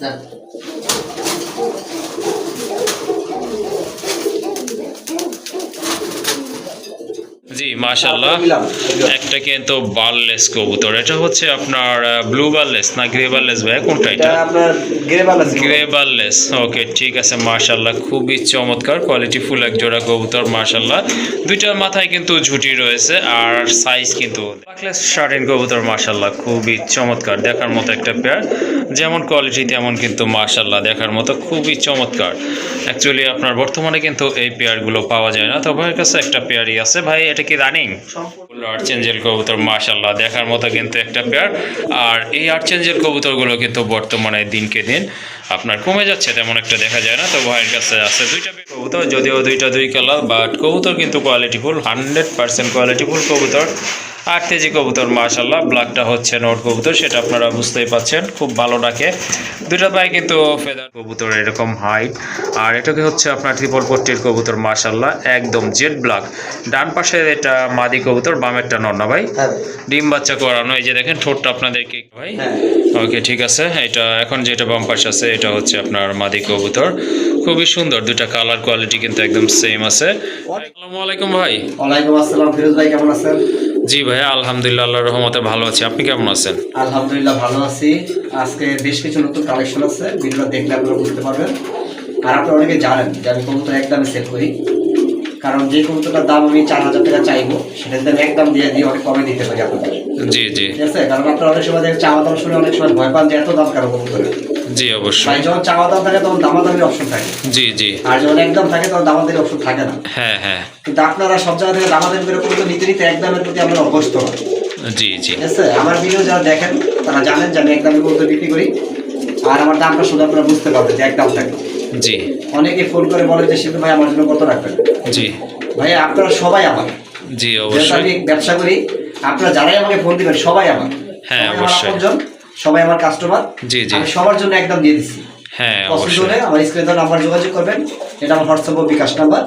だ জি মাশাল্লাহ একটা কিন্তু বার্লেস কবুতর। এটা হচ্ছে আপনার ব্লু বার্লেস না গ্রে বার্লেস ভাই? কোনটা এটা আপনার গ্রেবাল আছে গ্রে বার্লেস। ওকে ঠিক আছে মাশাল্লাহ খুবই চমৎকার কোয়ালিটি ফুল এক জোড়া কবুতর মাশাল্লাহ দুইটার মাথায় কিন্তু ঝুটি রয়েছে আর সাইজ কিন্তু বার্লেস শার্টিন কবুতর মাশাল্লাহ খুবই চমৎকার দেখার মতো একটা পেয়ার যেমন কোয়ালিটি তেমন কিন্তু মাশাল্লাহ দেখার মতো। খুবই চমৎকার। অ্যাকচুয়ালি আপনার বর্তমানে কিন্তু এই পেয়ারগুলো পাওয়া যায় না। তো ভাইয়ের কাছে একটা পেয়ারই আছে। ভাই এটা কি রানিং আর্চেঞ্জেল কবুতর মাশাল্লাহ দেখার মতো কিন্তু একটা পেয়ার আর এই আর্চেঞ্জেল কবুতরগুলো কিন্তু বর্তমানে দিনকে দিন আপনার কমে যাচ্ছে, তেমন একটা দেখা যায় না। তো ভাইয়ের কাছে আছে দুইটা কবুতর, যদিও দুইটা দুই কালার বাট কবুতর কিন্তু কোয়ালিটিফুল হান্ড্রেড পার্সেন্ট কোয়ালিটিফুল কবুতর। আট কেজি কবুতর মাশাল্লাহ ব্ল্যাকটা হচ্ছে নোট কবুতর সেটা আপনারা বুঝতেই পাচ্ছেন খুব ভালো ডাকে। দুটা পায়ে কিন্তু ফেদার কবুতর এরকম হাইট আর এটাকে হচ্ছে আপনার ট্রিপল পট্টির কবুতর মাশাল্লাহ একদম জেড ব্ল্যাক ডান পাশে এটা মাদি কবুতর বামেরটা নর না ভাই? হ্যাঁ। ডিম বাচ্চা করানো এই যে দেখেন ঠোঁটটা আপনাদেরকে ভাই? হ্যাঁ। ওকে ঠিক আছে এটা এখন যেটা বাম পাশে আছে এটা হচ্ছে আপনার মাদি কবুতর। খুবই সুন্দর দুটা কালার কোয়ালিটি কিন্তু একদম সেম আছে। আসসালামু আলাইকুম ভাই। ওয়ালাইকুম আসসালাম ফিরোজ ভাই কেমন আছেন? জি ভাই আলহামদুলিল্লাহ আল্লাহর রহমতে ভালো আছি। আপনি কেমন আছেন? আলহামদুলিল্লাহ ভালো আছি। আজকে বেশ কিছু নতুন কালেকশন আছে ভিডিওটা দেখলে আপনারা বুঝতে পারবেন। আর আপনারা অনেকে জানেন যে আমি কবুতর একদমে সেল করি। কারণ যে কবুতরটার দাম আমি চার হাজার টাকা চাইব সেটার দাম একদম দিয়ে দিয়ে অনেক কমে দিতে পারি আপনাদের। জি জি। ঠিক আছে? কারণ আপনারা অনেক সময় দেখেন চাওয়া দাম শুনে অনেক সময় ভয় পান যে এত দাম কেন কবুতরের? জি অবশ্যই। ভাই যখন চাওয়া দাম থাকে তখন দামাদামির অপশন থাকে। জি জি। আর যখন একদম থাকে তখন দামাদামির অপশন থাকে না। হ্যাঁ হ্যাঁ। কিন্তু আপনারা সব জায়গা থেকে দামাদামি করে কবুতর নিতে নিতে একদমের প্রতি আমরা অভ্যস্ত জি জি। আমার ভিডিও যারা দেখেন তারা জানেন যে আমি একদমে কবুতর বিক্রি করি। আর আমার দামটা শুধু আপনারা বুঝতে পারবেন যে একদম থাকে। জি। অনেকে ফোন করে বলে যে শিল্প ভাই আমার জন্য কত রাখবেন? জি। ভাই আপনারা সবাই আমার। জি অবশ্যই আমি ব্যবসা করি আপনারা যারাই আমাকে ফোন দিবেন সবাই আমার। হ্যাঁ, অবশ্যই। সবাই আমার কাস্টমার জি, জি। আমি সবার জন্য একদম দিয়ে দিচ্ছি। হ্যাঁ পছন্দ হলে আমার স্ক্রিনে নাম্বার যোগাযোগ করবেন। এটা আমার হোয়াটসঅ্যাপ ও বিকাশ নাম্বার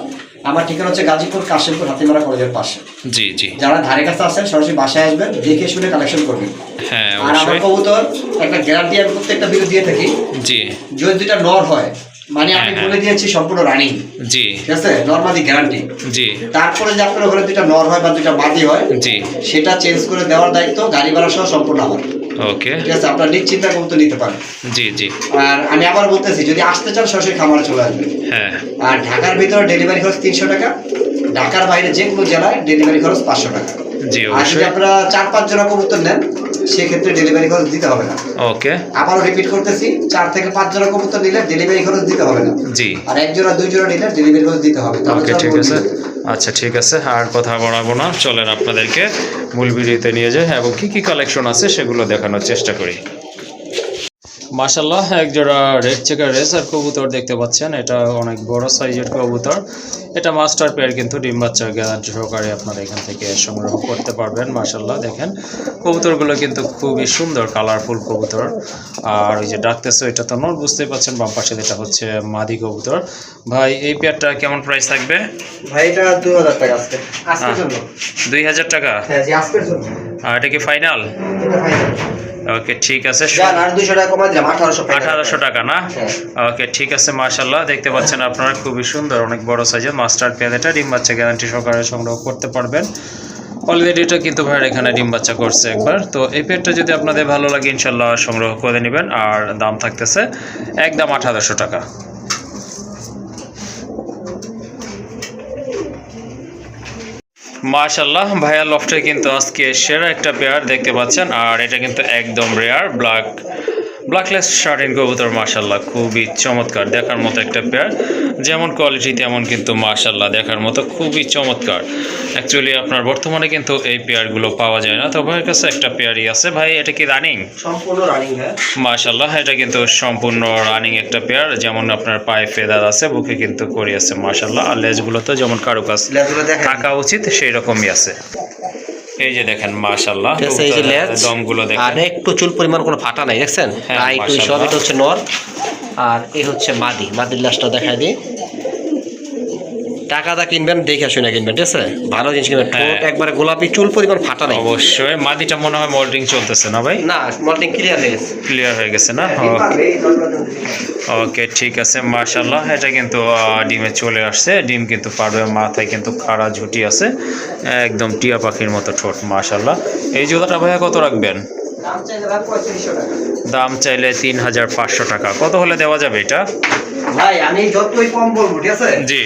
আমার ঠিকানা হচ্ছে গাজীপুর কাশিমপুর হাতিমারা কলেজের পাশে। জি জি। যারা ধারে কাছে আসেন সরাসরি বাসায় আসবেন দেখে শুনে কালেকশন করবেন। হ্যাঁ আর আমার কবুতর একটা গ্যারান্টি আমি প্রত্যেকটা ভিডিও দিয়ে থাকি। জি। যদি দুইটা নর হয় মানে আমি হ্যাঁ, হ্যাঁ। বলে দিয়েছি সম্পূর্ণ রানিং জি। ঠিক আছে? নর্মালি গ্যারান্টি জি। তারপরে যে আপনার ঘরে দুইটা নর হয় বা দুইটা মাদি হয় জি। সেটা চেঞ্জ করে দেওয়ার দায়িত্ব গাড়ি ভাড়া সহ সম্পূর্ণ আমার। ওকে। ঠিক আছে আপনার নিশ্চিন্তা কবুতর নিতে পারেন। জি জি। আর আমি আবার বলতেছি যদি আসতে চান সরাসরি খামারে চলে আসবেন। হ্যাঁ। আর ঢাকার ভিতরে ডেলিভারি খরচ তিনশো টাকা ঢাকার বাইরে যে কোনো জেলায় ডেলিভারি খরচ পাঁচশো টাকা। জি আর যদি আপনারা চার পাঁচ জোড়া কবুতর নেন সেক্ষেত্রে ডেলিভারি খরচ দিতে হবে না। ওকে। আবারও রিপিট করতেছি চার থেকে পাঁচ জোড়া কবুতর নিলে ডেলিভারি খরচ দিতে হবে না। জি। আর এক জোড়া দুই জোড়া নিলে ডেলিভারি খরচ দিতে হবে। ওকে ঠিক আছে। আচ্ছা ঠিক আছে, আর কথা বাড়াবো না। চলেন আপনাদেরকে মূল ভিডিওতে নিয়ে যাই, এবং কি কি কালেকশন আছে সেগুলো দেখানোর চেষ্টা করি। মাশাল্লাহ এক জোড়া রেড চেকার রেসার কবুতর দেখতে পাচ্ছেন। এটা অনেক বড় সাইজের কবুতর। এটা মাস্টার পেয়ার কিন্তু ডিম বাচ্চার গ্যারান্টি সহকারে আপনারা এখান থেকে সংগ্রহ করতে পারবেন মাশাল্লাহ দেখেন কবুতরগুলো কিন্তু খুবই সুন্দর কালারফুল কবুতর। আর ওই যে ডাকতেছে এটা তো নট বুঝতেই পাচ্ছেন বাম পাশে যেটা হচ্ছে মাদি কবুতর। ভাই এই পেয়ারটা কেমন প্রাইস থাকবে? ভাই এটা দু হাজার টাকা আজকে। দুই হাজার টাকা? আর এটা কি ফাইনাল ওকে ঠিক আছে আঠারোশো টাকা। না? হ্যাঁ। ওকে ঠিক আছে মার্শাল্লাহ দেখতে পাচ্ছেন আপনারা খুবই সুন্দর অনেক বড় সাইজের মাস্টার পেয়ারেটা ডিম বাচ্চা গ্যারান্টি সহকারে সংগ্রহ করতে পারবেন। অলরেডি এটা কিন্তু ভাইয়ের এখানে ডিম বাচ্চা করছে একবার। তো এই পেটটা যদি আপনাদের ভালো লাগে ইনশাল্লাহ সংগ্রহ করে নেবেন আর দাম থাকতেছে একদম আঠারোশো টাকা। মাশাল্লাহ ভাইয়া লফটে কিন্তু আজকে সেরা একটা পেয়ার দেখতে পাচ্ছেন, আর এটা কিন্তু একদম rare black black lace shirt in কবুতর মাশাল্লাহ খুবই চমৎকার, দেখার মতো একটা পেয়ার যেমন কোয়ালিটি তেমন কিন্তু মাশাল্লাহ দেখার মতো খুবই চমৎকার। অ্যাকচুয়ালি আপনার বর্তমানে কিন্তু এই পেয়ারগুলো পাওয়া যায় না তো ভাইয়ের কাছে একটা পেয়ারই আছে। ভাই এটা কি রানিং সম্পূর্ণ রানিং হ্যাঁ। মাশাল্লাহ এটা কিন্তু সম্পূর্ণ রানিং একটা পেয়ার যেমন আপনার পায়ে ফেদার আছে বুকে কিন্তু করি আছে মাশাল্লাহ আর লেজগুলোতে যেমন কারুকাজ লেজগুলো দেখেন। থাকা উচিত সেই রকমই আছে। এই যে দেখেন আছে, এই যে লেজ। দমগুলো আর দেখেন একটু চুল পরিমাণ কোনো ফাটা নাই দেখছেন? হ্যাঁ, আর একটু সব এটা হচ্ছে নর। আর এ হচ্ছে মাদি। মাদির লাশটা দেখা দিই। টাকা দা কিনবেন দেখে শুনে কিনবেন ঠিক আছে? ভালো জিনিস কিনবেন। হ্যাঁ। ঠোঁট একবারে গোলাপি চুল পরিমাণ ফাটা নাই। অবশ্যই। মাদিটা মনে হয় মোল্ডিং চলতেছে না ভাই? না মল্টিং ক্লিয়ার হয়ে গেছে। ক্লিয়ার হয়ে গেছে না? এই। ওকে ঠিক আছে মার্শাল্লাহ এটা কিন্তু ডিমে চলে আসছে। ডিম কিন্তু পারবে মাথায় কিন্তু খাড়া ঝুটি আছে। একদম টিয়া পাখির মতো ঠোঁট মার্শাল্লাহ এই জুতাটা ভাইয়া কত রাখবেন? দাম চাইলে তিন হাজার পাঁচশো টাকা। কত হলে দেওয়া যাবে এটা? ভাই আমি যতই কম বলব ঠিক আছে? জি।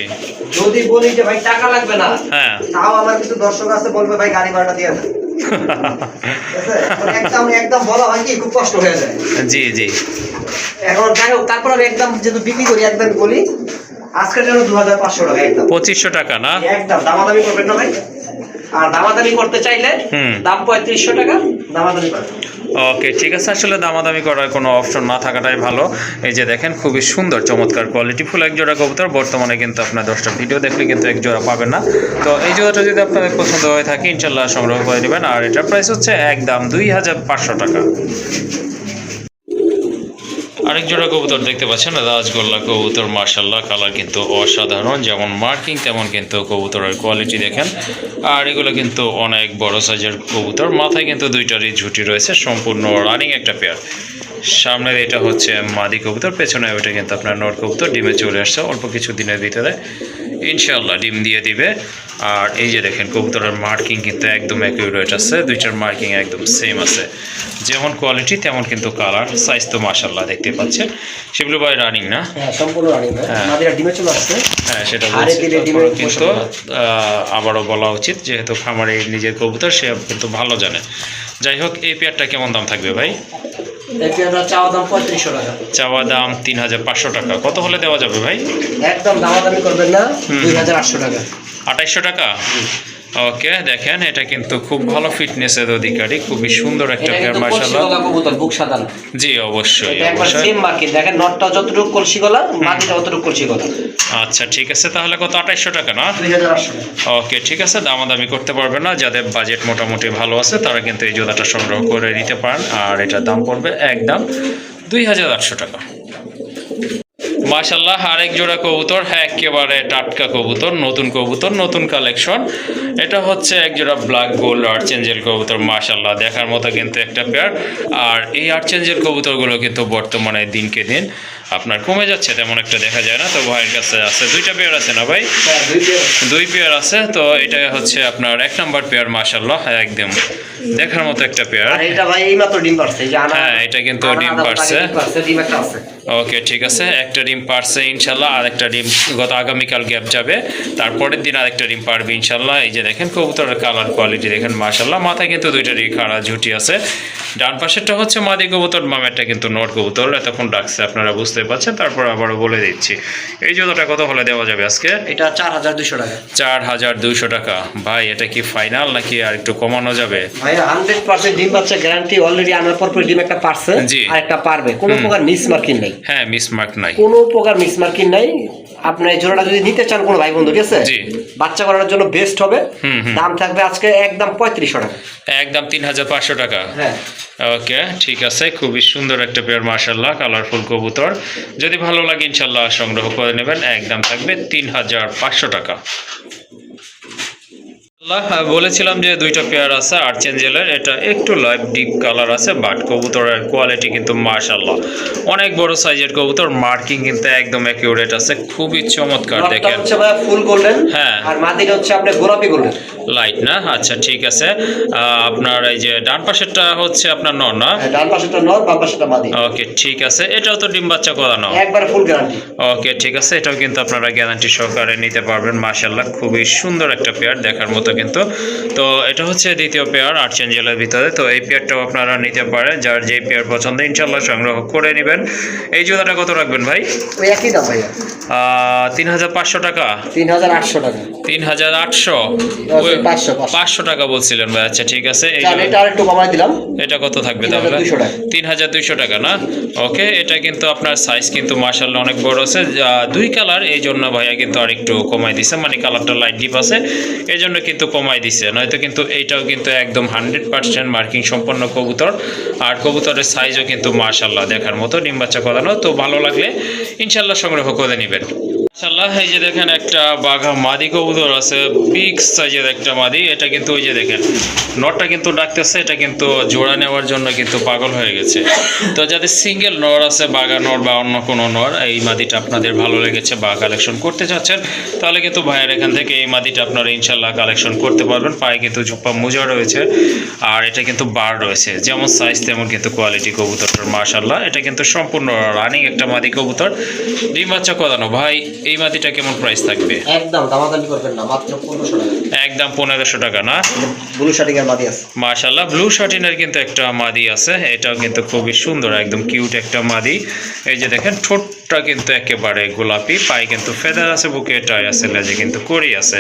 যদি বলি যে ভাই টাকা লাগবে না হ্যাঁ। তাও আমার কিছু দর্শক আছে বলবে ভাই গাড়ি ভাড়াটা দিয়ে দেন। একদম একদম বলা হয় কি খুব কষ্ট হয়ে যায়। জি জি। এখন যাই হোক তারপর আমি একদম যেহেতু বিক্রি করি একদম বলি আজকের জন্য দু হাজার পাঁচশো টাকা একদম। পঁচিশশো টাকা না? একদম দামাদামি করবেন না ভাই। আর দামাদামি করতে চাইলে দাম পঁয়ত্রিশশো টাকা দামাদামি করবেন ওকে ঠিক আছে। আসলে দামাদামি করার কোনো অপশন না থাকাটাই ভালো। এই যে দেখেন খুবই সুন্দর চমৎকার কোয়ালিটি ফুল এক জোড়া কবুতর। বর্তমানে কিন্তু আপনার দশটা ভিডিও দেখলে কিন্তু এক জোড়া পাবেন না। তো এই জোড়াটা যদি আপনাদের পছন্দ হয়ে থাকে ইনশাল্লাহ সংগ্রহ করে নেবেন। আর এটার প্রাইস হচ্ছে একদম দুই হাজার পাঁচশো টাকা। আরেক জোড়া কবুতর দেখতে পাচ্ছেন, রাজগোল্লা কবুতর মার্শাল্লাহ কালার কিন্তু অসাধারণ, যেমন মার্কিং তেমন কিন্তু কবুতরের কোয়ালিটি দেখেন। আর এগুলো কিন্তু অনেক বড় সাইজের কবুতর, মাথায় কিন্তু দুইটারই ঝুঁটি রয়েছে, সম্পূর্ণ রানিং একটা পেয়ার সামনের এটা হচ্ছে মাদি কবুতর, পেছনে ওইটা কিন্তু আপনার নর কবুতর, ডিমে চলে আসছে অল্প কিছু দিনের ভিতরে। ইনশাল্লাহ ডিম দিয়ে দিবে। আর এই যে দেখেন কবুতরের মার্কিং কিন্তু একদম অ্যাকিউরেট আছে। দুইটার মার্কিং একদম সেম আছে। যেমন কোয়ালিটি তেমন কিন্তু কালার সাইজ তো মাশাল্লাহ দেখতে পাচ্ছেন। সেগুলো বাই রানিং না? হ্যাঁ হ্যাঁ। হ্যাঁ সেটা কিন্তু আবারও বলা উচিত যেহেতু খামারে নিজের কবুতর সে কিন্তু ভালো জানে। যাই হোক এই পেয়ারটা কেমন দাম থাকবে ভাই? চাওয়া দাম পঁয়ত্রিশশো টাকা। চাওয়া দাম তিন হাজার পাঁচশো টাকা। কত হলে দেওয়া যাবে ভাই? একদম দামাদামি করবেন না। দুই হাজার আটশো টাকা। আঠাইশশো টাকা? ওকে দেখেন এটা কিন্তু খুব ভালো ফিটনেসের অধিকারী খুবই সুন্দর একটা পেয়ার কবুতর বুক জি অবশ্যই অবশ্যই। সেম দেখেন নটটা যতটুকু কলসি গলা মাটিটা অতটুকু কলসি গলা। আচ্ছা ঠিক আছে তাহলে কত আঠাইশশো টাকা না? দুই হাজার আটশো টাকা। ওকে ঠিক আছে দামাদামি করতে পারবে না যাদের বাজেট মোটামুটি ভালো আছে তারা কিন্তু এই জোড়াটা সংগ্রহ করে নিতে পারেন আর এটার দাম পড়বে একদম দুই হাজার আটশো টাকা। মাশাল্লাহ আরেক জোড়া কবুতর হ্যাঁ একেবারে টাটকা কবুতর, নতুন কবুতর, নতুন কালেকশন। এটা হচ্ছে এক জোড়া ব্ল্যাক গোল্ড আর্চেঞ্জেল কবুতর মাশাল্লাহ দেখার মতো কিন্তু একটা পেয়ার আর এই আর্চেঞ্জেল কবুতরগুলো কিন্তু বর্তমানে দিনকে দিন আপনার কমে যাচ্ছে তেমন একটা দেখা যায় না। তো ভাইয়ের কাছে আছে। দুইটা পেয়ার আছে না ভাই? হ্যাঁ দুই পেয়ার আছে। তো এটা হচ্ছে আপনার এক নাম্বার পেয়ার মাশাল্লাহ একদম। দেখার মতো একটা পেয়ার এটা ভাই ডিম পারছে হ্যাঁ, এটা কিন্তু ডিম পারছে। একটা ওকে ঠিক আছে। একটা ডিম পারছে ইনশাল্লাহ আর একটা ডিম গত আগামীকাল গ্যাপ যাবে। তারপরের দিন আরেকটা ডিম পারবে ইনশাল্লাহ এই যে দেখেন কবুতরের কালার কোয়ালিটি দেখেন মাশাল্লাহ মাথায় কিন্তু দুইটারই খাড়া ঝুটি আছে। ডান পাশেরটা হচ্ছে মাদি কবুতর মামেরটা কিন্তু নট কবুতর। এতক্ষণ ডাকছে আপনারা বুঝতে পারছেন? তারপর আবারও বলে দিচ্ছি। এই জুতোটা কত হলে দেওয়া যাবে আজকে? এটা চার হাজার দুশো টাকা। চার হাজার দুইশো টাকা। ভাই এটা কি ফাইনাল নাকি আর একটু কমানো যাবে? ভাই হান্ড্রেড পার্সেন্ট ডিম পাচ্ছে গ্যারান্টি অলরেডি আনার পর ডিম একটা পারছে জি। আর একটা পারবে। কোনো প্রকার মিস মার্কিং নেই। হ্যাঁ মিস মার্ক নাই। কোনো প্রকার মিস মার্কিং নাই। আপনি এই জোড়াটা যদি নিতে চান কোনো ভাই বন্ধু ঠিক আছে? বাচ্চা করার জন্য বেস্ট হবে। দাম থাকবে আজকে একদম পঁয়ত্রিশশো টাকা। একদম তিন হাজার পাঁচশো টাকা। হ্যাঁ। ওকে ঠিক আছে। খুবই সুন্দর একটা পেয়ার মার্শাল্লাহ কালারফুল কবুতর। যদি ভালো লাগে ইনশাল্লাহ সংগ্রহ করে নেবেন। একদম থাকবে তিন হাজার পাঁচশো টাকা। বলেছিলাম যে দুইটা পেয়ার আছে আর্চেঞ্জেলের এটা একটু লাইট ডিপ কালার আছে বাট কবুতরের কোয়ালিটি কিন্তু মার্শাল্লাহ অনেক বড় সাইজের কবুতর মার্কিং কিন্তু একদম অ্যাকিউরেট আছে খুবই চমৎকার দেখেন। ফুল গোল্ডেন হ্যাঁ। আর মাদিটা হচ্ছে আপনার গোলাপি গোল্ডেন লাইট না? আচ্ছা ঠিক আছে। আহ, আপনার এই যে ডান পাশেরটা হচ্ছে আপনার নর না? ডান পাশেটা নর বাম পাশেটা মাদি ওকে ঠিক আছে। এটাও তো ডিম বাচ্চা করানো। একবার ফুল গ্যারান্টি ওকে ঠিক আছে। এটাও কিন্তু আপনারা গ্যারান্টি সহকারে নিতে পারবেন মাশাল্লাহ খুবই সুন্দর একটা পেয়ার দেখার মতো কিন্তু। তো এটা হচ্ছে দ্বিতীয় পেয়ার আর্চেঞ্জেলের ভিতরে। তো এই পেয়ারটাও আপনারা নিতে পারেন যার যে পেয়ার পছন্দ ইনশাল্লাহ সংগ্রহ করে নেবেন। এই জুতাটা কত রাখবেন ভাই? ওই একই দাম ভাইয়া। তিন হাজার পাঁচশো টাকা? তিন হাজার আটশো টাকা। তিন হাজার আটশো পাঁচশো, টাকা বলছিলেন ভাই আচ্ছা ঠিক আছে। এটা কত থাকবে তাহলে? তিন হাজার দুইশো টাকা না? ওকে এটা কিন্তু আপনার সাইজ কিন্তু মার্শাল্লাহ অনেক বড় আছে। দুই কালার এই জন্য ভাইয়া কিন্তু আর একটু কমাই দিছে। মানে কালারটা লাইট ডিপ আছে। এই জন্য কিন্তু কমাই দিছে, নয়তো কিন্তু এইটাও কিন্তু একদম হান্ড্রেড পার্সেন্ট মার্কিং সম্পন্ন কবুতর, আর কবুতরের সাইজও কিন্তু মার্শাল্লাহ দেখার মতো, ডিম বাচ্চা করানো, তো ভালো লাগলে ইনশাল্লাহ সংগ্রহ করে নেবেন। মাশাল্লাহ এই যে দেখেন একটা বাঘা মাদি কবুতর আছে বিগ সাইজের একটা মাদি। এটা কিন্তু ওই যে দেখেন নরটা কিন্তু ডাকতেছে, এটা কিন্তু জোড়া নেওয়ার জন্য কিন্তু পাগল হয়ে গেছে। তো যাদের সিঙ্গেল নর আছে, বাঘা নর বা অন্য কোনো নর, এই মাদিটা আপনাদের ভালো লেগেছে বা কালেকশন করতে চাচ্ছেন, তাহলে কিন্তু ভাইয়ের এখান থেকে এই মাদিটা আপনারা ইনশাল্লাহ কালেকশন করতে পারবেন। পায়ে কিন্তু ঝোপা মোজা রয়েছে, আর এটা কিন্তু বার রয়েছে। যেমন সাইজ তেমন কিন্তু কোয়ালিটি কবুতরটার মাশাল্লাহ এটা কিন্তু সম্পূর্ণ রানিং একটা মাদি কবুতর। ডিম বাচ্চা কদানো, ভাই। এই মাদিটা কেমন প্রাইস থাকবে? একদম দামাদামি করবেন না মাত্র পনেরোশো টাকা। একদম পনেরোশো টাকা না? ব্লু শার্টিং এর মাদি আছে। মাশাল্লাহ ব্লু শার্টিনের কিন্তু একটা মাদি আছে এটাও কিন্তু খুবই সুন্দর একদম কিউট একটা মাদি। এই যে দেখেন ঠোঁটটা কিন্তু একেবারে গোলাপি পায়ে কিন্তু ফেদার আছে বুকে টাই আছে লেজে কিন্তু করি আছে।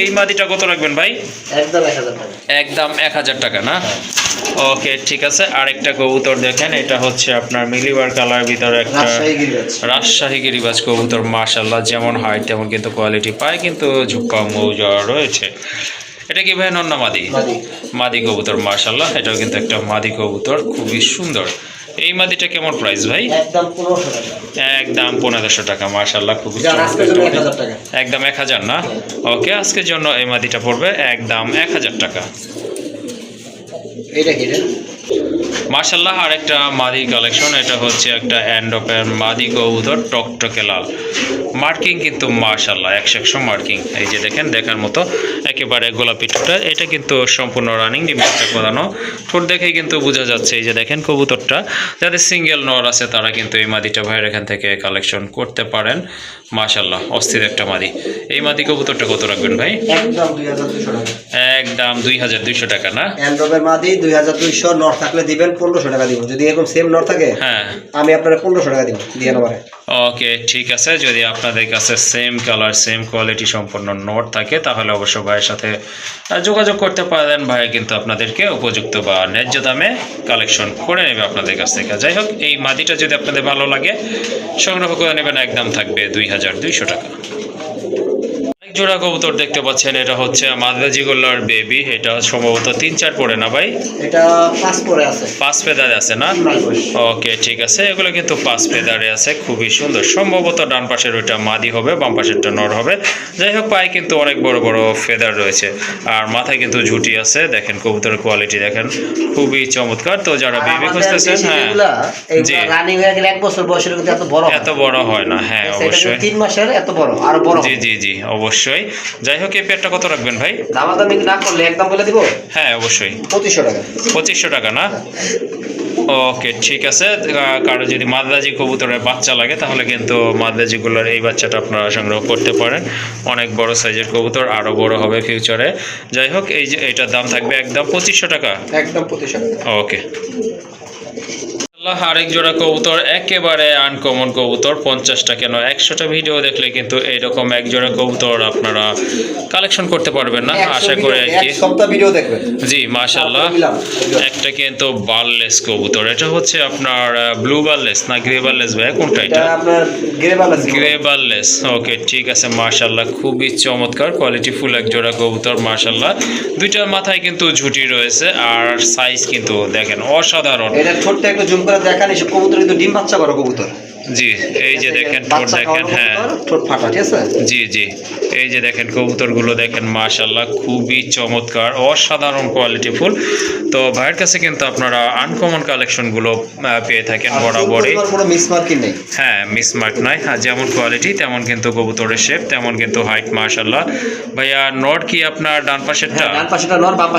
এই মাদিটা কত রাখবেন ভাই? একদম এক হাজার টাকা। একদম এক হাজার টাকা না? ওকে ঠিক আছে। আরেকটা কবুতর দেখেন এটা হচ্ছে আপনার মিলিবার কালার ভিতরে একটা রাজশাহী গিরিবাজ। কবুতর মাশাল্লাহ যেমন হাইট তেমন কিন্তু কোয়ালিটি পায় কিন্তু ঝুঁকা মৌজা রয়েছে। এটা কি ভাই নন্না মাদি? মাদি। কবুতর মাশাল্লাহ এটাও কিন্তু একটা মাদি কবুতর খুবই সুন্দর। এই মাদিটা কেমন প্রাইস ভাই? একদম পনেরোশো টাকা। পনেরোশো খুবই একদম এক হাজার না? ওকে আজকের জন্য এই মাদিটা পড়বে একদম এক হাজার টাকা। এইটা কি মার্শাল্লাহ আরেকটা মাদি কালেকশন এটা হচ্ছে একটা অ্যান্ডপের মাদি কবুতর টকটকে লাল। মার্কিং কিন্তু মার্শাল্লাহ একশো একশো মার্কিং এই যে দেখেন দেখার মতো একেবারে গোলাপি ঠোঁটা এটা কিন্তু সম্পূর্ণ রানিং ডিমটা করানো ঠোঁট দেখেই কিন্তু বোঝা যাচ্ছে। এই যে দেখেন কবুতরটা যাদের সিঙ্গেল নর আছে তারা কিন্তু এই মাদিটা ভাইয়ের এখান থেকে কালেকশন করতে পারেন। মার্শাল্লাহ অস্থির একটা মাদি। এই মাদি কবুতরটা কত রাখবেন ভাই? একদম দুই হাজার দুইশো টাকা। দুই হাজার দুইশো টাকা না? মাদি দুই হাজার দুইশো নর থাকলে দিবেন পনেরোশো টাকা দিব। যদি এরকম সেম নর থাকে হ্যাঁ। আমি আপনার পনেরোশো টাকা দিব দিয়ে নেবারে ওকে ঠিক আছে। যদি আপনাদের কাছে সেম কালার সেম কোয়ালিটি সম্পন্ন নোট থাকে তাহলে অবশ্য ভাইয়ের সাথে যোগাযোগ করতে পারেন। ভাই কিন্তু আপনাদেরকে উপযুক্ত বা ন্যায্য দামে কালেকশন করে নেবে আপনাদের কাছ থেকে। যাই হোক এই মাদিটা যদি আপনাদের ভালো লাগে সংগ্রহ করে নেবেন। একদম থাকবে দুই হাজার দুইশো টাকা। জোড়া কবুতর দেখতে পাচ্ছেন এটা হচ্ছে মাদ্রাজি গোল্লার বেবি এটা সম্ভবত তিন চার পড়ে না ভাই? এটা পাঁচ পরে আছে। পাঁচ পেদারে আছে না? ওকে ঠিক আছে এগুলো কিন্তু পাঁচ পেদারে আছে খুবই সুন্দর। সম্ভবত ডান পাশের ওইটা মাদি হবে বাম পাশেরটা নর হবে। যাই হোক পায়ে কিন্তু অনেক বড় বড় ফেদার রয়েছে আর মাথায় কিন্তু ঝুটি আছে। দেখেন কবুতরের কোয়ালিটি দেখেন খুবই চমৎকার। তো যারা বেবি খুঁজতেছেন হ্যাঁ জি। রানিং হয়ে গেলে এক বছর বয়সের কিন্তু এত বড় হয় এত না। বড় হয় না হ্যাঁ অবশ্যই। তিন মাসের এত বড় আরও বড় জি জি জি অবশ্যই। যাই হোক এই পেয়ারটা কত রাখবেন ভাই? দামাদামি না করলে একদম বলে দিব? হ্যাঁ অবশ্যই। পঁচিশশো টাকা। পঁচিশশো টাকা না? ওকে ঠিক আছে। কারও যদি মাদ্রাজি কবুতরের বাচ্চা লাগে তাহলে কিন্তু মাদ্রাজিগুলোর এই বাচ্চাটা আপনারা সংগ্রহ করতে পারেন। অনেক বড় সাইজের কবুতর আরও বড় হবে ফিউচারে। যাই হোক এই যে এটার দাম থাকবে একদম পঁচিশশো টাকা। একদম পঁচিশশো টাকা। ওকে। আল্লাহ, আরেক জোড়া কবুতর একেবারে আনকমন কবুতর পঞ্চাশটা কেন? একশোটা ভিডিও দেখলে কিন্তু এইরকম এক জোড়া কবুতর আপনারা কালেকশন করতে পারবেন না আশা করি আর কি। জি মাশাল্লাহ একটা কিন্তু বারলেস কবুতর এটা হচ্ছে আপনার ব্লু বারলেস না গ্রে বারলেস ভাই কোনটা এটা গ্রে বারলেস ওকে ঠিক আছে মাশাল্লাহ খুবই চমৎকার কোয়ালিটি ফুল এক জোড়া কবুতর মাশাল্লাহ দুইটার মাথায় কিন্তু ঝুটি রয়েছে আর সাইজ কিন্তু দেখেন অসাধারণ। এটা ছোট্ট একটু জুম করে দেখান সে কবুতর কিন্তু ডিম বাচ্চা করো কবুতর। জি এই যে দেখেন ঠোঁট দেখেন হ্যাঁ। ঠোঁট ফাটা ঠিক আছে? জি জি এই যে দেখেন কবুতরগুলো দেখেন মাশাল্লাহ খুবই চমৎকার অসাধারণ কোয়ালিটি ফুল। তো ভাইয়ের কাছে কিন্তু আপনারা আনকমন কালেকশনগুলো পেয়ে থাকেন বরাবরই। নেই। হ্যাঁ মিসমার্ক নয় হ্যাঁ যেমন কোয়ালিটি তেমন কিন্তু কবুতরের শেপ তেমন কিন্তু হাইট মাশাল্লাহ ভাইয়া নট কি আপনার ডান পাশেরটা? হ্যাঁ, ডান নর বাম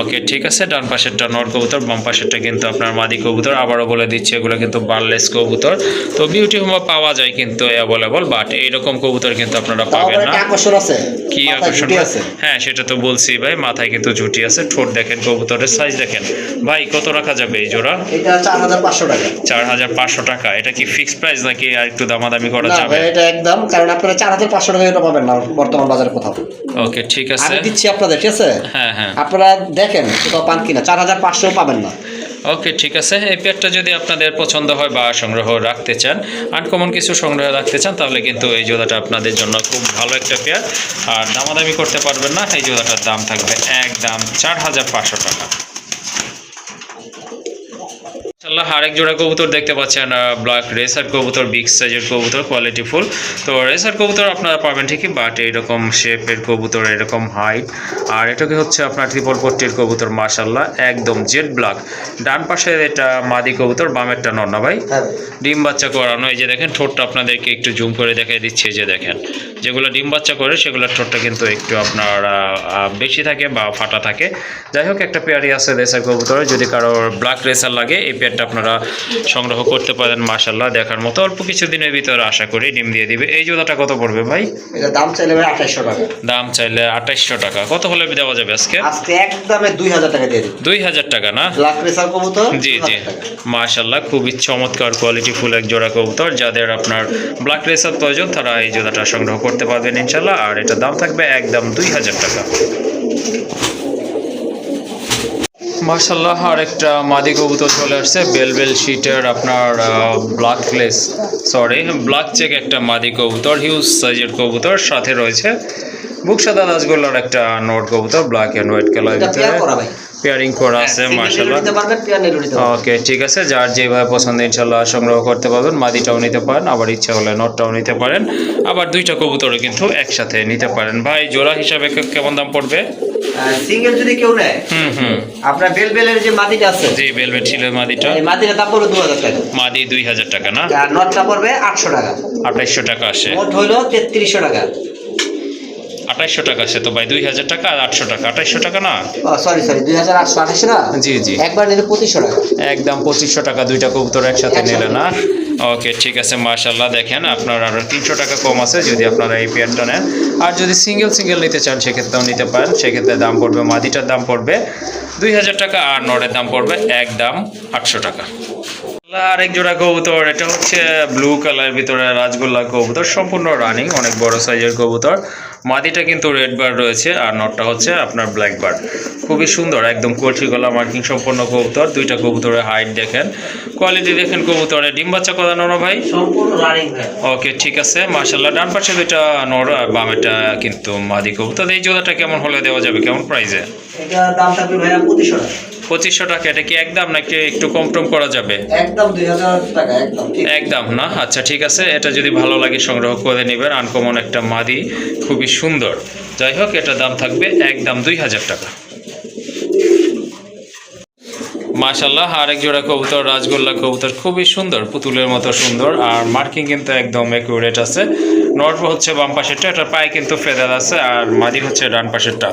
ওকে ঠিক আছে ডান পাশেরটা নর কবুতর বাম পাশেরটা কিন্তু আপনার মাদি কবুতর। আবারও বলে দিচ্ছি এগুলো কিন্তু বারলেস কবুতর। তো বিউটি হোমা পাওয়া যায় কিন্তু অ্যাভেলেবল বাট এইরকম কবুতর কিন্তু আপনারা পাবেন না। আকর্ষণ আছে। কি আকর্ষণ আছে। হ্যাঁ সেটা তো বলছি ভাই মাথায় কিন্তু ঝুটি আছে ঠোঁট দেখেন কবুতরের সাইজ দেখেন। ভাই কত রাখা যাবে এই জোড়া? এটা চার হাজার পাঁচশো টাকা। চার হাজার পাঁচশো টাকা এটা কি ফিক্সড প্রাইস নাকি আর একটু দামাদামি করা যাবে? ভাই, এটা একদম কারণ আপনারা চার হাজার পাঁচশো টাকা এটা পাবেন না বর্তমান বাজারে কোথাও। ওকে ঠিক আছে। আমি দিচ্ছি আপনাদের ঠিক আছে? হ্যাঁ হ্যাঁ। আপনারা দেখেন কোথাও পান কিনা চার হাজার পাঁচশো পাবেন না। ওকে ঠিক আছে। এই পেয়ারটা যদি আপনাদের পছন্দ হয় বা সংগ্রহ রাখতে চান আনকমন কিছু সংগ্রহ রাখতে চান, তাহলে কিন্তু এই জোড়াটা আপনাদের জন্য খুব ভালো একটা পেয়ার। আর দামাদামি করতে পারবেন না, এই জোড়াটার দাম থাকবে একদম চার হাজার পাঁচশো টাকা। আল্লাহ আরেক জোড়া কবুতর দেখতে পাচ্ছেন ব্ল্যাক রেসার কবুতর বিগ সাইজের কবুতর কোয়ালিটি ফুল তো রেসার কবুতর আপনারা পাবেন ঠিকই বাট এরকম শেপের কবুতর এরকম হাইট আর এটাকে হচ্ছে আপনার ত্রিপল পট্টির কবুতর মাশাল্লাহ একদম জেড ব্ল্যাক ডান পাশে এটা মাদি কবুতর বামেরটা নর না ভাই? হ্যাঁ। ডিম বাচ্চা করানো এই যে দেখেন ঠোঁটটা আপনাদেরকে একটু জুম করে দেখাই দিচ্ছে এই যে দেখেন। যেগুলো ডিম বাচ্চা করে সেগুলোর ঠোঁটটা কিন্তু একটু আপনার বেশি থাকে বা ফাটা থাকে। যাই হোক একটা পেয়ারই আছে রেসার কবুতরের যদি কারোর ব্ল্যাক রেসার লাগে এই পেয়ারটা আপনারা সংগ্রহ করতে পারেন মাশাল্লাহ দেখার মতো। অল্প কিছু দিনের ভিতরে আশা করি ডিম দিয়ে দিবে। এই জোড়াটা কত পড়বে ভাই? এটা দাম চাইলে ভাই আঠাইশশো টাকা। দাম চাইলে আঠাইশশো টাকা। কত হলে দেওয়া যাবে আজকে? আজকে একদমে দুই হাজার টাকা দিয়ে দিই দুই হাজার টাকা না? ব্ল্যাক রেসার কবুতর জি জি। মাশাল্লাহ খুবই চমৎকার কোয়ালিটি ফুল এক জোড়া কবুতর। যাদের আপনার ব্ল্যাক রেসার প্রয়োজন তারা এই জোড়াটা সংগ্রহ করতে পারবেন ইনশাল্লাহ আর এটার দাম থাকবে একদম দুই হাজার টাকা। মার্শাল্লাহ আর একটা মাদি কবুতর চলে আসছে বেলবেল শিটের আপনার black lace sorry black check একটা মাদি কবুতর হিউজ সাইজের কবুতর সাথে রয়েছে বুকসাদা দাসগোল্লার একটা নোট কবুতর ব্ল্যাক অ্যান্ড হোয়াইট কালার এটা পেয়ার করা করা আছে মার্শাল্লাহ নিতে পারবেন পেয়ার নিলেও নিতে পারবেন। ওকে ঠিক আছে যার যেভাবে পছন্দ ইনশাল্লাহ সংগ্রহ করতে পারবেন মাদিটাও নিতে পারেন আবার ইচ্ছা হলে নটটাও নিতে পারেন আবার দুইটা কবুতরও কিন্তু একসাথে নিতে পারেন। ভাই জোড়া হিসাবে কেমন দাম পড়বে? সিঙ্গেল যদি কেউ নেয় হুম হুম। আপনার বেল বেলের যে মাটিটা আছে জি বেলভেট ছিল মাদিটা। এই মাটিটা দাম পড়বে দু হাজার টাকা। মাদি দুই হাজার টাকা না? আর নটটা পড়বে আটশো টাকা। আঠাইশশো টাকা আসে। মোট হইল তেত্রিশশো টাকা। আঠাইশশো টাকা আসে তো ভাই দুই হাজার টাকা আর আটশো টাকা। আঠাইশশো টাকা না? সরি সরি দুই হাজার আটশো আঠাশি না? জি জি। একবার নিলে পঁচিশশো টাকা। একদম পঁচিশশো টাকা দুইটা কবুতর একসাথে। নিলে না? ওকে ঠিক আছে মার্শাল্লাহ দেখেন আপনার আরও তিনশো টাকা কম আছে যদি আপনারা এই পেয়ারটা নেন। আর যদি সিঙ্গেল সিঙ্গেল নিতে চান সেক্ষেত্রেও নিতে পারেন। সেক্ষেত্রে দাম পড়বে মাদিটার দাম পড়বে দুই হাজার টাকা আর নরের দাম পড়বে একদম আটশো টাকা। আরেক জোড়া কবুতর এটা হচ্ছে ব্লু কালার ভিতরে রাজগোল্লা কবুতর সম্পূর্ণ রানিং অনেক বড় সাইজের কবুতর। মাদিটা কিন্তু রেড বার রয়েছে আর নটটা হচ্ছে আপনার ব্ল্যাক বার খুবই সুন্দর একদম কলসি গলা মার্কিং সম্পূর্ণ কবুতর দুইটা কবুতরের হাইট দেখেন। কোয়ালিটি দেখেন কবুতরের ডিম বাচ্চা করানো না ভাই? ওকে ঠিক আছে মার্শাল্লাহ ডান পাশে দুইটা নর আর বামেটা কিন্তু মাদি কবুতর। এই জোড়াটা কেমন হলে দেওয়া যাবে কেমন প্রাইসে এটা দাম থাকবে ভাইয়া পঁচিশশো পঁচিশশো টাকা এটা কি একদম নাকি একটু কম টম করা যাবে? একদম দুই হাজার টাকা একদম একদম না? আচ্ছা ঠিক আছে। এটা যদি ভালো লাগে সংগ্রহ করে নেবেন। আনকমন একটা মাদি খুবই সুন্দর। যাই হোক এটা দাম থাকবে একদম দুই হাজার টাকা। মাশাল্লাহ আরেক জোড়া কবুতর রাজগোল্লা কবুতর খুবই সুন্দর পুতুলের মতো সুন্দর। আর মার্কিং কিন্তু একদম একুরেট আছে। নর্ভ হচ্ছে বাম পাশেরটা এটার পায়ে কিন্তু ফেদার আছে আর মাদি হচ্ছে ডান পাশেরটা।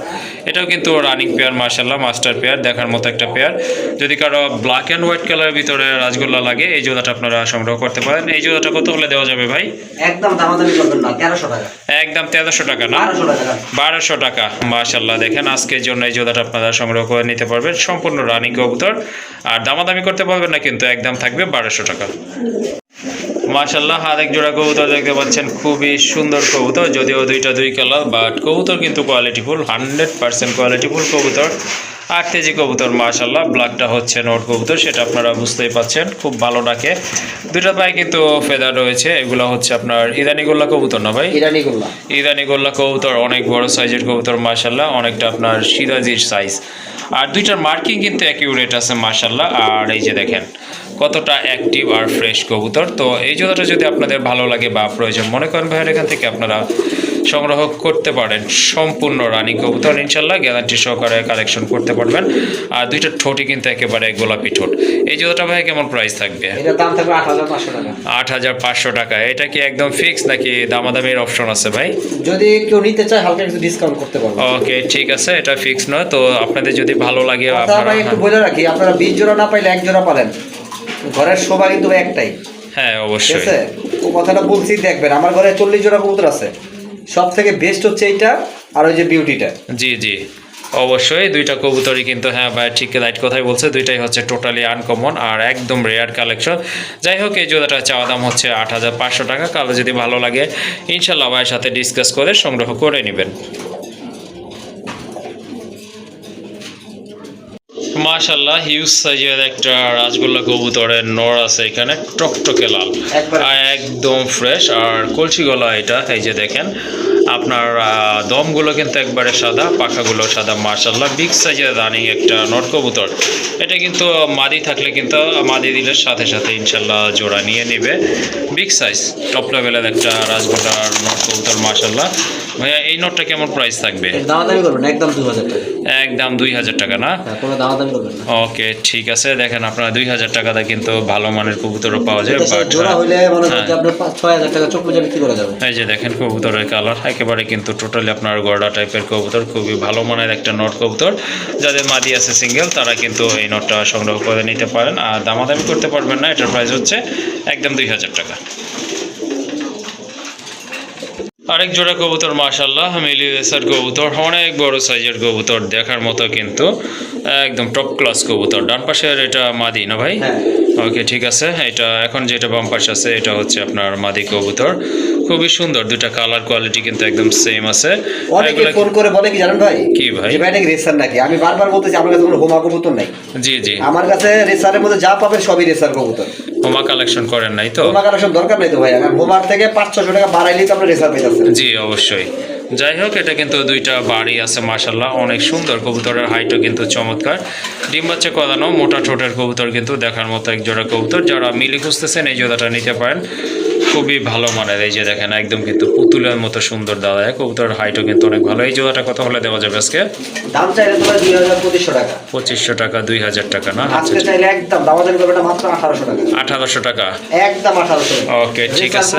এটাও কিন্তু রানিং পেয়ার মাশাল্লাহ মাস্টার পেয়ার দেখার মতো একটা পেয়ার যদি কারও ব্ল্যাক অ্যান্ড হোয়াইট কালারের ভিতরে রাজগোল্লা লাগে এই জোড়াটা আপনারা সংগ্রহ করতে পারেন। এই জোড়াটা কত হলে দেওয়া যাবে ভাই? একদম দামাদামি করবেন না তেরোশো টাকা। একদম টাকা না? বারোশো টাকা। মাশাল্লাহ দেখেন আজকের জন্য এই জোড়াটা আপনারা সংগ্রহ করে নিতে পারবেন সম্পূর্ণ রানিং কবুতর। আর দামাদামি করতে পারবেন না কিন্তু একদম থাকবে বারোশো টাকা। মাশাল্লাহ আরেক জোড়া কবুতর দেখতে পাচ্ছেন খুবই সুন্দর কবুতর যদিও দুইটা দুই কালার বাট কবুতর কিন্তু কোয়ালিটিফুল হান্ড্রেড পার্সেন্ট কোয়ালিটিফুল কবুতর। আট কেজি কবুতর মাশাল্লাহ ব্ল্যাকটা হচ্ছে নোট কবুতর সেটা আপনারা বুঝতেই পাচ্ছেন খুব ভালো ডাকে। দুইটা পায়ে কিন্তু ফেদার রয়েছে এগুলো হচ্ছে আপনার ইদানিগোল্লা কবুতর না ভাই? ইরানি গোল্লা ইদানি গোল্লা কবুতর অনেক বড় সাইজের কবুতর মাশাল্লাহ অনেকটা আপনার সিরাজির সাইজ আর দুইটার মার্কিং কিন্তু অ্যাকিউরেট আছে মাশাল্লাহ আর এই যে দেখেন কতটা অ্যাক্টিভ আর ফ্রেশ কবুতর? তো এই জোড়াটা যদি আপনাদের ভালো লাগে বা প্রয়োজন মনে করেন ভাইয়ের এখান থেকে আপনারা সংগ্রহ করতে পারেন সম্পূর্ণ রানিং কবুতর। ইনশাল্লাহ গ্যারান্টি সহকারে কালেকশন করতে পারবেন। আর দুইটা ঠোঁটই কিন্তু একেবারে গোলাপি ঠোঁট। এই জোড়াটা ভাই কেমন প্রাইস থাকবে? আট হাজার পাঁচশো টাকা। এটা কি একদম ফিক্স নাকি দামাদামির অপশন আছে ভাই? যদি কেউ নিতে চায় হালকা কিছু ডিসকাউন্ট করতে পারব। ওকে ঠিক আছে এটা ফিক্স নয়। তো আপনাদের যদি ভালো লাগে আপনারা একটু বলে রাখি আপনারা বিশ জোড়া না পাইলে এক জোড়া পালেন। ঘরের শোভা কিন্তু একটাই। হ্যাঁ ঠিক অবশ্যই আছে? ও কথাটা বলছি দেখবেন আমার ঘরে চল্লিশ জোড়া কবুতর আছে। সব থেকে বেস্ট হচ্ছে এইটা আর ওই যে বিউটিটা জি জি। অবশ্যই দুইটা কবুতরই কিন্তু হ্যাঁ ভাই ঠিক রাইট কথাই বলছে দুইটাই হচ্ছে টোটালি আনকমন আর একদম রেয়ার কালেকশন যাই হোক এই জোড়াটা চাওয়া দাম হচ্ছে আট হাজার পাঁচশো টাকা। কালো যদি ভালো লাগে ইনশাল্লাহ ভাইয়ের সাথে ডিসকাস করে সংগ্রহ করে নেবেন। মাশাল্লাহ হিউজ সাইজের একটা রাজগোল্লা কবুতরের নর আছে এখানে টকটকে লাল। একদম ফ্রেশ আর কলসি গলা এটা এই যে দেখেন আপনার দমগুলো কিন্তু একবারে সাদা পাখাগুলো সাদা মার্শাল্লাহ বিগ সাইজের রানিং একটা নট কবুতর। এটা কিন্তু মাদি থাকলে কিন্তু মাদি দিলে সাথে সাথে ইনশাল্লাহ জোড়া নিয়ে নেবে। বিগ সাইজ টপ লেভেলের একটা রাজগোটার নট কবুতর মার্শাল্লাহ ভাইয়া এই নটটা কেমন প্রাইস থাকবে? দামাদামি করবেন একদম দু হাজার টাকা। একদম দুই হাজার টাকা না? হ্যাঁ কোনো দামাদামি করবেন না। ওকে ঠিক আছে। দেখেন আপনার দুই হাজার টাকাতে কিন্তু ভালো মানের কবুতরও পাওয়া যায় বাট জোড়া হইলে মনে হচ্ছে হ্যাঁ। আপনার ছয় হাজার টাকা চোখ বুঝে বিক্রি করা যাবে। এই যে দেখেন কবুতরের কালার একেবারে কিন্তু টোটালি আপনার গড়া টাইপের কবুতর, খুবই ভালো মানের একটা নট কবুতর। যাদের মাদি আছে সিঙ্গেল তারা কিন্তু এই নটটা সংগ্রহ করে নিতে পারেন। আর দামাদামি করতে পারবেন না, এটার প্রাইস হচ্ছে একদম দুই হাজার টাকা। আরেক জোড়া কবুতর মাশাল্লাহ মিলি কবুতর, অনেক বড় সাইজের কবুতর দেখার মতো কিন্তু, একদম টপ ক্লাস কবুতর। ডান পাশের এটা মাদি না ভাই? হ্যাঁ। ওকে ঠিক আছে। এটা এখন যেটা বাম পাশে আছে এটা হচ্ছে আপনার মাদি কবুতর। খুবই সুন্দর দুটা কালার কোয়ালিটি কিন্তু একদম সেম আছে। অনেকে ফোন করে বলে কি জানেন ভাই? কি ভাই? যে ভাই নাকি রেসার নাকি? আমি বারবার বলতেছি আমার কাছে কোনো হোমা কবুতর নাই। জি জি। আমার কাছে রেসারের মধ্যে যা পাবেন সবই রেসার কবুতর। হোমা কালেকশন করেন নাই তো? হোমা কালেকশন দরকার নেই তো ভাই। কারণ হোমার থেকে পাঁচ ছশো টাকা বাড়াইলেই তো আপনি রেসার পেয়ে জি অবশ্যই। যাই হোক এটা কিন্তু দুইটা বাড়ি আছে মাশাল্লাহ অনেক সুন্দর কবুতরের হাইটও কিন্তু চমৎকার। ডিম বাচ্চা কদানো মোটা ঠোঁটের কবুতর কিন্তু দেখার মতো এক জোড়া কবুতর। যারা মিলি খুঁজতেছেন এই জোড়াটা নিতে পারেন। খুবই ভালো মানের। এই যে দেখেন একদম কিন্তু পুতুলের মতো সুন্দর দাদা কবুতরের হাইটও কিন্তু অনেক ভালো। এই জোড়াটা কত হলে দেওয়া যাবে আজকে? দাম চাইলে তোমার দুই হাজার পঁচিশশো টাকা। পঁচিশশো টাকা দুই হাজার টাকা না? আচ্ছা আজকে চাইলে একদম দামাদামি করবেন মাত্র আঠারোশো টাকা। আঠারোশো টাকা? একদম আঠারোশো ওকে ঠিক আছে।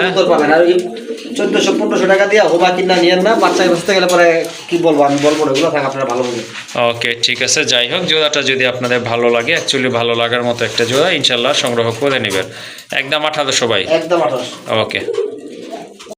চোদ্দশো পনেরোশো টাকা দিয়ে হবা কিনা নিয়েন না বাচ্চায় বসতে গেলে পরে কি বলব আমি বলব না এগুলো থাক আপনারা ভালো বলবেন। ওকে ঠিক আছে যাই হোক জোড়াটা যদি আপনাদের ভালো লাগে অ্যাকচুয়ালি ভালো লাগার মতো একটা জোড়া ইনশাল্লাহ সংগ্রহ করে নেবেন। একদম আঠারোশো ভাই। একদম আঠারোশো। ওকে।